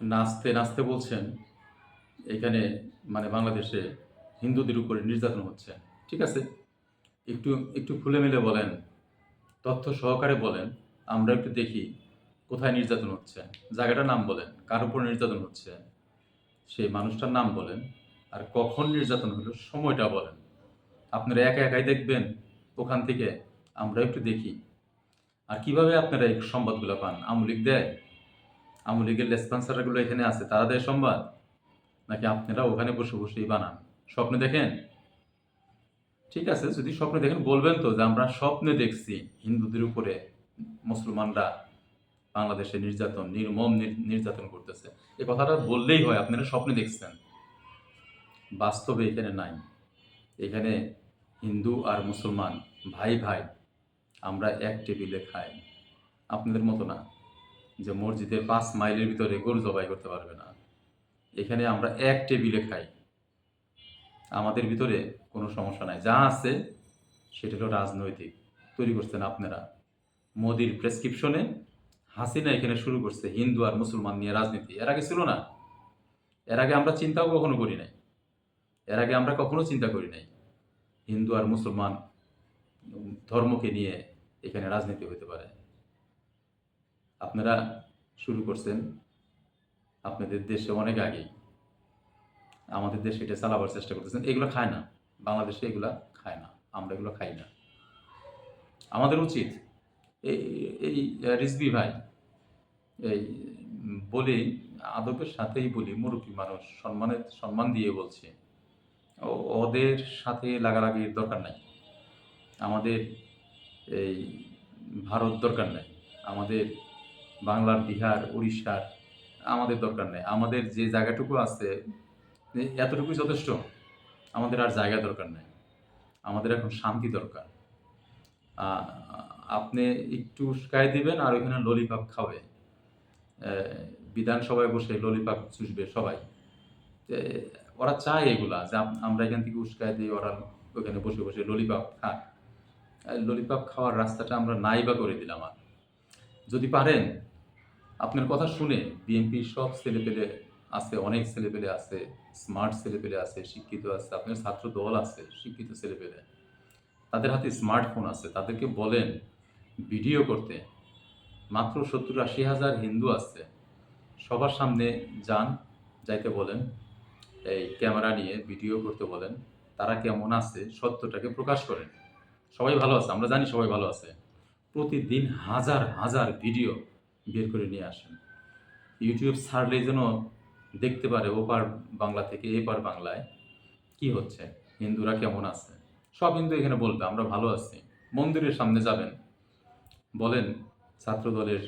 নাচতে নাচতে বলছেন, এখানে মানে বাংলাদেশে হিন্দুদের উপরে নির্যাতন হচ্ছে। ঠিক আছে? একটু একটু খুলে মিলে বলেন, তথ্য সহকারে বলেন, আমরা একটু দেখি কোথায় নির্যাতন হচ্ছে। জায়গাটার নাম বলেন, কার উপর নির্যাতন হচ্ছে, সেই মানুষটার নাম বলেন, আর কখন নির্যাতন হলো সময়টা বলেন। আপনারা একা একাই দেখবেন, ওখান থেকে আমরা একটু দেখি। আর কীভাবে আপনারা এই সংবাদগুলো পান? আমলিক দেয়? আমলিগের রেসপন্সারগুলো এখানে আছে, তারা দেয় সংবাদ? নাকি আপনারা ওখানে বসে বসেই বানান? স্বপ্নে দেখেন? ঠিক আছে, যদি স্বপ্নে দেখেন, বলবেন তো যে আমরা স্বপ্নে দেখছি হিন্দুদের উপরে মুসলমানরা বাংলাদেশে নির্যাতন, নির্মম নির- নির্যাতন করতেছে। এই কথাটা বললেই হয়, আপনারা স্বপ্নে দেখছেন। বাস্তবে এখানে নাই। এখানে হিন্দু আর মুসলমান ভাই ভাই, আমরা এক টেবিলে খাই। আপনাদের মতো না। যে মসজিদের পাঁচ মাইলের ভিতরে গরু জবাই করতে পারবে না। এখানে আমরা এক টেবিলে খাই। আমাদের ভিতরে কোনো সমস্যা নাই। যা আছে, সেটা হলো রাজনৈতিক। তৈরি করছেন আপনারা। মোদির প্রেসক্রিপশনে হাসিনা এখানে শুরু করছে হিন্দু আর মুসলমান নিয়ে রাজনীতি। এর আগে ছিল না। এর আগে আমরা চিন্তাও কখনো করি নাই। এর আগে আমরা কখনো চিন্তা করি নাই। হিন্দু আর মুসলমান ধর্মকে নিয়ে এখানে রাজনীতি হতে পারে। আপনারা শুরু করছেন আপনাদের দেশে অনেক আগেই। আমাদের দেশে এটা চালাবার চেষ্টা করতেছেন। এগুলো খায় না। বাংলাদেশে এগুলা খায় না। আমরা এগুলো খাই না। আমাদের উচিত এই এই রিজবি ভাই, এই, বলি, আদবের সাথেই বলি, মুরব্বী মানুষ সম্মানের সম্মান দিয়ে বলছে ওদের সাথে লাগালাগির দরকার নাই। আমাদের এই ভারত দরকার নাই। আমাদের বাংলার বিহার উড়িষ্যার আমাদের দরকার নেই। আমাদের যে জায়গাটুকু আছে এতটুকুই যথেষ্ট। আমাদের আর জায়গা দরকার নেই। আমাদের এখন শান্তি দরকার। আপনি একটু উস্কায় দিবেন আর ওইখানে ললিপপ খাবে। বিধানসভায় বসে ললিপপ চুষবে সবাই। ওরা চায় এগুলা যে আমরা এখান থেকে উস্কায় দিই ওরা ওখানে বসে বসে ললিপপ খাক। ললিপপ খাওয়ার রাস্তাটা আমরা নাই বা করে দিলাম আর। যদি পারেন আপনার কথা শুনে বিএনপির সব ছেলেপেলে আছে, অনেক ছেলেপেলে আছে স্মার্ট ছেলেপেলে আছে, শিক্ষিত আছে, আপনার ছাত্র দল আছে, শিক্ষিত ছেলেপেলে। তাদের হাতে স্মার্টফোন আছে, তাদেরকে বলেন, ভিডিও করতে। মাত্র সত্তর আশি হাজার হিন্দু আছে। সবার সামনে যান, যাইতে বলেন, এই ক্যামেরা নিয়ে ভিডিও করতে বলেন, তারা কেমন আছে, সত্যটাকে প্রকাশ করেন। সবাই ভালো আছে, আমরা জানি সবাই ভালো আছে। প্রতিদিন হাজার হাজার ভিডিও বের করে নিয়ে আসেন। ইউটিউব ছাড়লেই যেন দেখতে পারে ওপার বাংলা থেকে এপার বাংলায় কি হচ্ছে, হিন্দুরা কেমন আছে? সব হিন্দু এখানে বলবে, আমরা ভালো আছি। মন্দিরের সামনে যাবেন। বলেন, ছাত্রদলের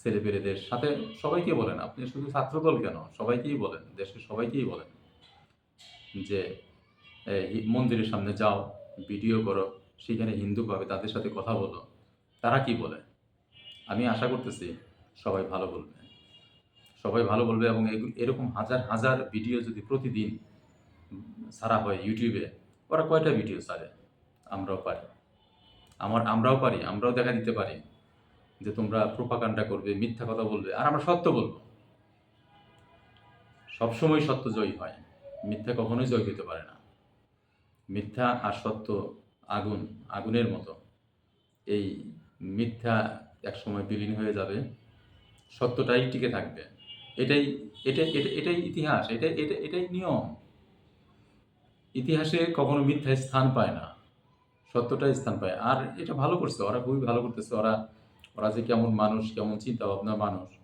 ছেলেপেলেদের সাথে সবাইকে বলেন, আপনি শুধু ছাত্রদল কেন? সবাইকেই বলেন, দেশের সবাইকেই বলেন যে মন্দিরের সামনে যাও, ভিডিও করো, সেখানে হিন্দু পাবে, তাদের সাথে কথা বলো। তারা কি বলে? আমি আশা করতেছি সবাই ভালো বলবে। সবাই ভালো বলবে এবং এরকম হাজার হাজার ভিডিও যদি প্রতিদিন ছাড়া হয় ইউটিউবে, ওরা কয়টা ভিডিও ছাড়ে? আমরাও পারি। আমার, আমরাও পারি, আমরাও দেখা দিতে পারি যে তোমরা প্রোপাকাণ্ডা করবে, মিথ্যা কথা বলবে, আর আমরা সত্য বলব। সবসময় সত্য জয়ী হয়। মিথ্যা কখনোই জয় হতে পারে না। মিথ্যা আর সত্য আগুন, আগুনের মতো। এই মিথ্যা একসময় বিলীন হয়ে যাবে। সত্যটাই টিকে থাকবে। এটাই এটাই এটা- এটাই ইতিহাস এটাই এটা, এটাই নিয়ম। ইতিহাসে কখনো মিথ্যা স্থান পায় না। সত্যটাই স্থান পায়। আর এটা ভালো করছে, ওরা খুবই ভালো করতেছে। ওরা ওরা যে কেমন মানুষ, কেমন চিন্তা ভাবনা মানুষ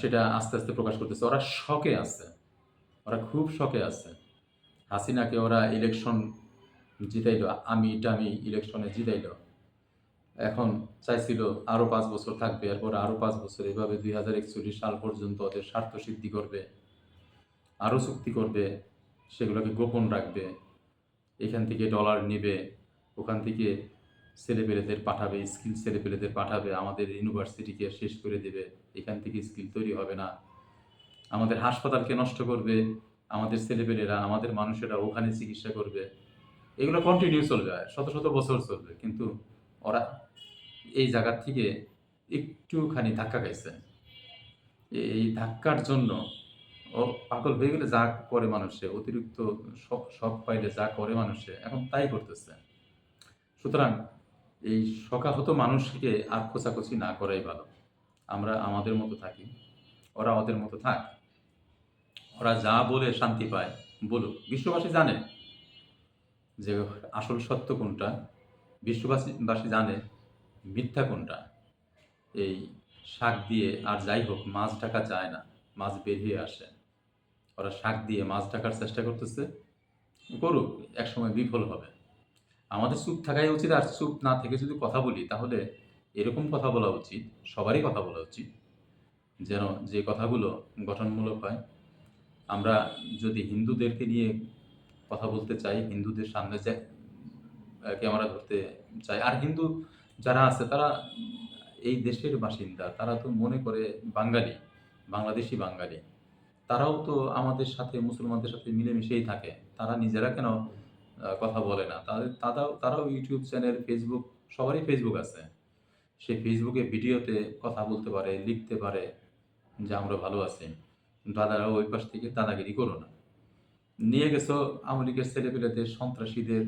সেটা আস্তে আস্তে প্রকাশ করতেছে। ওরা শখে আছে। ওরা খুব শখে আছে। হাসিনাকে ওরা ইলেকশন জিতাইলো আমি টামি ইলেকশনে জিতাইলো। এখন চাইছিল আরও পাঁচ বছর থাকবে, এরপর আরও পাঁচ বছর। এভাবে দুই হাজার একচল্লিশ সাল পর্যন্ত ওদের স্বার্থ সিদ্ধি করবে আরও চুক্তি করবে, সেগুলোকে গোপন রাখবে, এখান থেকে ডলার নেবে, ওখান থেকে ছেলেপেলেদের পাঠাবে স্কিল ছেলেপেলেদের পাঠাবে, আমাদের ইউনিভার্সিটিকে শেষ করে দেবে, এখান থেকে স্কিল তৈরি হবে না। আমাদের হাসপাতালকে নষ্ট করবে, আমাদের ছেলেপেলেরা, আমাদের মানুষেরা ওখানে চিকিৎসা করবে। এগুলো কন্টিনিউ চলবে, শত শত বছর চলবে, কিন্তু ওরা এই জায়গার থেকে একটুখানি ধাক্কা খাইছে। এই ধাক্কার জন্য ও পাগল হয়ে গেলে যা করে মানুষে, অতিরিক্ত শখ পাইলে যা করে মানুষে, এখন তাই করতেছে। সুতরাং এই শখাহত মানুষকে আর খোঁচাখুচি না করাই ভালো। আমরা আমাদের মতো থাকি, ওরা ওদের মতো থাক। ওরা যা বলে শান্তি পায়, বলুক। বিশ্ববাসী জানে যে আসল সত্য কোনটা। বিশ্ববাসী, বাসী জানে মিথ্যা কোনটা? এই শাক দিয়ে আর যাই হোক মাছ ঢাকা যায় না মাছ বেরিয়ে আসে। ওরা শাক দিয়ে মাছ ঢাকার চেষ্টা করতেছে করুক একসময় বিফল হবে। আমাদের চুপ থাকাই উচিত আর চুপ না থেকে যদি কথা বলি তাহলে এরকম কথা বলা উচিত সবারই কথা বলা উচিত যেন যে কথাগুলো গঠনমূলক হয়। আমরা যদি হিন্দুদেরকে নিয়ে কথা বলতে চাই হিন্দুদের সামনে যে আহ, ক্যামেরা ধরতে চাই আর হিন্দু যারা আছে, তারা এই দেশের বাসিন্দা, তারা তো মনে করে বাঙালি, বাংলাদেশি বাঙালি। তারাও তো আমাদের সাথে, মুসলমানদের সাথে মিলেমিশেই থাকে। তারা নিজেরা কেন কথা বলে না? তাদের, তারাও তারাও ইউটিউব চ্যানেল, ফেসবুক, সবারই ফেসবুক আছে। সে ফেসবুকে ভিডিওতে কথা বলতে পারে, লিখতে পারে যে আমরা ভালো আছি। দাদারা ওই পাশ থেকে দাদাগিরি করো না। নিয়ে গেছো লীগের ছেলেপেলেদের, সন্ত্রাসীদের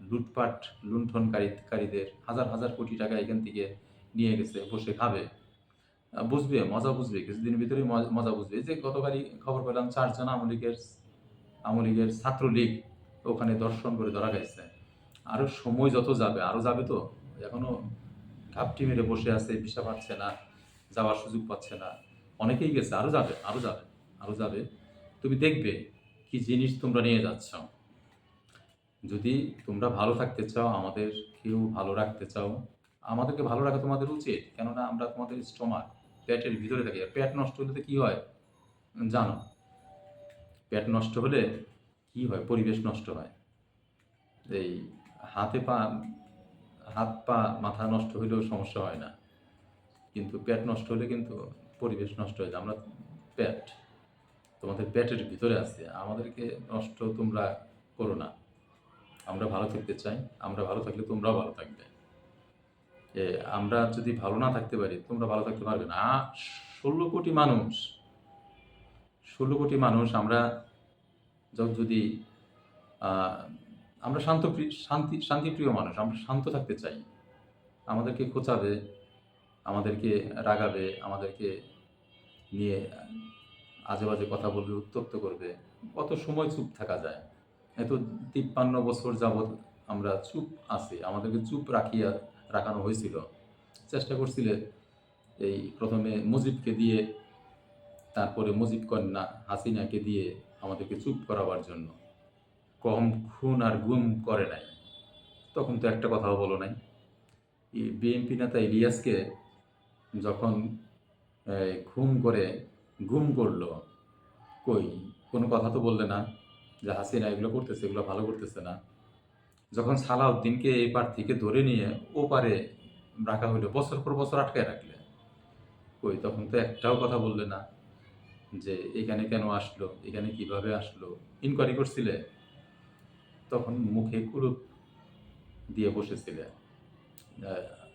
লুটপাট, লুণ্ঠনকারীকারীদের হাজার হাজার কোটি টাকা এখান থেকে নিয়ে গেছে, বসে খাবে। বুঝবে, মজা বুঝবে কিছুদিনের ভিতরে মজা বুঝবে। যে গতকালই খবর পেলাম, চারজন আওয়ামী লীগের আওয়ামী লীগের ছাত্রলীগ ওখানে দর্শন করে ধরা গেছে আরও সময় যত যাবে আরও যাবে তো। এখনও ঘাপটি মেরে বসে আছে, ভিসা পাচ্ছে না, যাওয়ার সুযোগ পাচ্ছে না। অনেকেই গেছে আরও যাবে আরও যাবে আরও যাবে। তুমি দেখবে কি জিনিস তোমরা নিয়ে যাচ্ছ। যদি তোমরা ভালো থাকতে চাও, আমাদের কেউ ভালো রাখতে চাও, আমাদেরকে ভালো রাখা তোমাদের উচিত। কেননা আমরা তোমাদের স্টমাক পেটের ভিতরে থাকি। আর পেট নষ্ট হলে কি হয়? জানো? পেট নষ্ট হলে কি হয়? পরিবেশ নষ্ট হয়। এই হাতে পা, হাত পা, মাথা নষ্ট হলেও সমস্যা হয় না। কিন্তু পেট নষ্ট হলে কিন্তু পরিবেশ নষ্ট হয়ে যায়। আমরা পেট, তোমাদের পেটের ভিতরে আছে। আমাদেরকে নষ্ট তোমরা করো না। আমরা ভালো থাকতে চাই, আমরা ভালো থাকলে তোমরাও ভালো থাকবে। আমরা যদি ভালো না থাকতে পারি, তোমরা ভালো থাকতে পারবে না। ষোলো কোটি মানুষ, ষোলো কোটি মানুষ আমরা যদি আমরা শান্ত শান্তি, শান্তিপ্রিয় মানুষ, আমরা শান্ত থাকতে চাই। আমাদেরকে খোঁচাবে, আমাদেরকে রাগাবে, আমাদেরকে নিয়ে আজে বাজে কথা বলবে, উত্তপ্ত করবে। কত সময় চুপ থাকা যায়। এত তিপ্পান্ন বছর যাবৎ আমরা চুপ আছি। আমাদেরকে চুপ রাখিয়া রাখানো হয়েছিল। চেষ্টা করছিলে এই প্রথমে মুজিবকে দিয়ে, তারপরে মুজিব কন্যা হাসিনাকে দিয়ে আমাদেরকে চুপ করাবার জন্য। কম খুন আর গুম করে নাই। তখন তো একটা কথাও বলো নাই। বিএনপি নেতা ইলিয়াসকে যখন খুন করে, গুম করল, কই? কোনো কথা তো বললে না? যে হাসিনা এগুলো করতেছে, এগুলো ভালো করতেছে না। যখন সালাউদ্দিনকে এই পার থেকে ধরে নিয়ে ও পারে রাখা হইল, বছর পর বছর আটকায় রাখলে। কই, তখন তো একটাও কথা বললে না যে, এখানে কেন আসলো? এখানে কীভাবে আসলো? ইনকোয়ারি করছিলে? তখন মুখে কুরুপ দিয়ে বসেছিলে।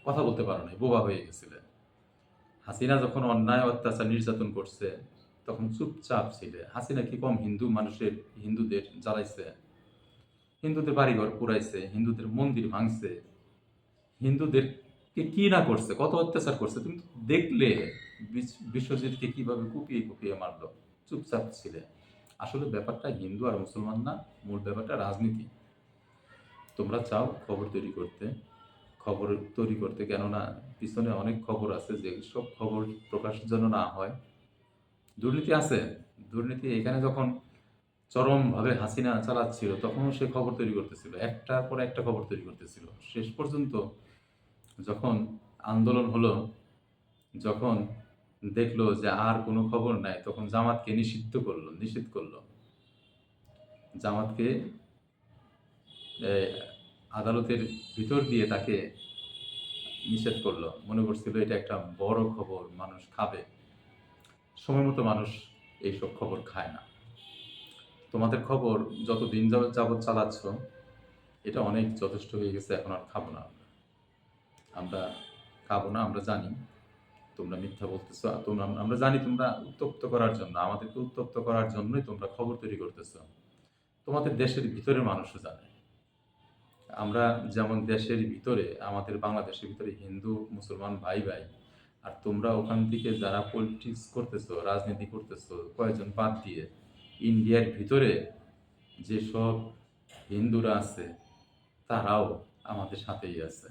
কথা বলতে পারো নাই, বোবা হয়ে গেছিলে। হাসিনা যখন অন্যায়, অত্যাচার, নির্যাতন করছে তখন চুপচাপ ছিলে। হাসিনা কি কম হিন্দু মানুষের, হিন্দুদের জ্বালাইছে? হিন্দুদের বাড়িঘর পুরাইছে হিন্দুদের মন্দির ভাঙছে। হিন্দুদেরকে কি না করছে? কত অত্যাচার করছে? তুমি দেখলে, বিশ- বিশ্বজিৎকে কীভাবে কুপিয়ে কুপিয়ে মারলো। চুপচাপ ছিলে। আসলে ব্যাপারটা হিন্দু আর মুসলমান না, মূল ব্যাপারটা রাজনীতি। তোমরা চাও খবর তৈরি করতে? খবর তৈরি করতে কেননা পিছনে অনেক খবর আছে যে সব খবর প্রকাশের জন্য না হয় দুর্নীতি আছে। দুর্নীতি এখানে যখন চরমভাবে হাসিনা চালাচ্ছিল, তখনও সে খবর তৈরি করতেছিল। একটার পর একটা খবর তৈরি করতেছিল। শেষ পর্যন্ত যখন আন্দোলন হলো, যখন দেখল যে আর কোনো খবর নাই, তখন জামাতকে নিষিদ্ধ করল নিষিদ্ধ করল। জামাতকে আদালতের ভিতর দিয়ে তাকে নিষেধ করল। মনে করছিল এটা একটা বড় খবর, মানুষ খাবে। সময় মতো মানুষ এইসব খবর খায় না। তোমাদের খবর যত দিন যাবৎ চালাচ্ছ, এটা অনেক যথেষ্ট হয়ে গেছে, এখন আর খাব না আমরা। খাব না, আমরা জানি। তোমরা মিথ্যা বলতেছো, তোমরা আমরা জানি তোমরা উত্তপ্ত করার জন্য, আমাদেরকে উত্তপ্ত করার জন্যই তোমরা খবর তৈরি করতেছো। তোমাদের দেশের ভিতরে মানুষও জানে। আমরা যেমন দেশের ভিতরে, আমাদের বাংলাদেশের ভিতরে হিন্দু, মুসলমান ভাই ভাই আর তোমরা ওখান থেকে যারা পলিটিক্স করতেছো, রাজনীতি করতেছো, কয়েকজন বাদ দিয়ে, ইন্ডিয়ার ভিতরে যেসব হিন্দুরা আছে, তারাও আমাদের সাথেই আছে।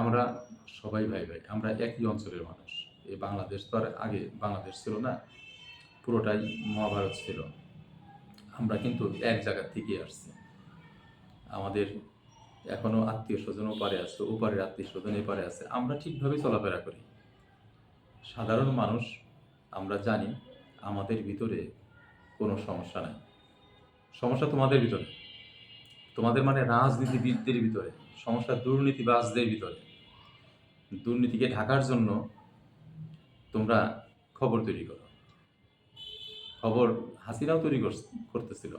আমরা সবাই ভাই ভাই, আমরা একই অঞ্চলের মানুষ। এই বাংলাদেশ তো আর আগে বাংলাদেশ ছিল না, পুরোটাই মহাভারত ছিল। আমরা কিন্তু এক জায়গা থেকে আসছি। আমাদের এখনও আত্মীয় স্বজন ওপারে আছে, ওপারের আত্মীয় স্বজন এপারে আছে। আমরা ঠিকভাবে চলাফেরা করি। সাধারণ মানুষ, আমরা জানি আমাদের ভিতরে কোনো সমস্যা নাই। সমস্যা তোমাদের ভিতরে। তোমাদের মানে রাজনীতিবিদদের ভিতরে। সমস্যা দুর্নীতিবাজদের ভিতরে। দুর্নীতিকে ঢাকার জন্য তোমরা খবর তৈরি করো। খবর হাসিনাও তৈরি করতেছিল।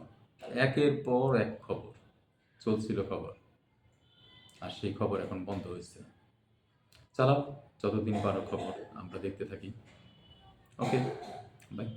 একের পর এক খবর, চলছিল খবর। আর সেই খবর এখন বন্ধ হয়েছে। চালাও, যতদিন পারো খবর, আমরা দেখতে থাকি। Okay bye